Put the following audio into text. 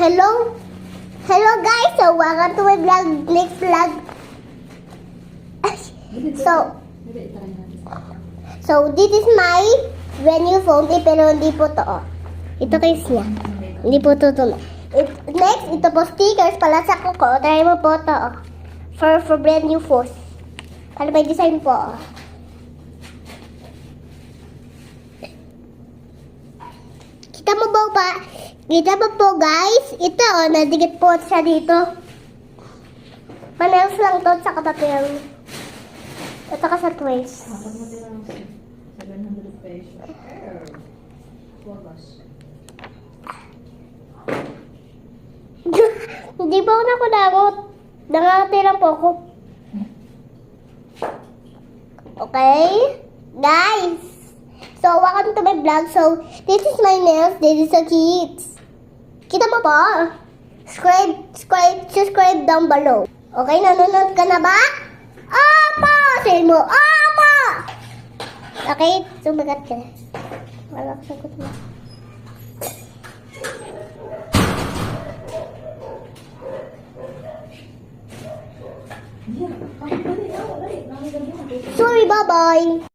Hello? Hello guys! So, welcome to my vlog. Next vlog. So, so this is my venue phone eh, pero hindi po to. Oh. Ito case niya. Hindi po to to. It, next, ito po stickers pala sa kuko. Try mo po to. Oh. For, for brand new phones. Para may design po. Oh. Kita mo ba pa? Kita mo po guys? Ito oh, nadigit po siya dito. Manels lang to sa katapil. Ito ka sa twist. Kapag mo din ang 700 pesos. Wagas. Hindi po ako nakulangot. Nangangati lang po ako. Okay? Guys! So, welcome to my vlog. So, this is my nails. This is the kids. Kita mo po? Subscribe, subscribe, subscribe down below. Okay, nanonood ka na ba? Opo! Say mo, Opo! Okay, sumagat ka na. Wala ko sagot mo. Sorry, bye-bye!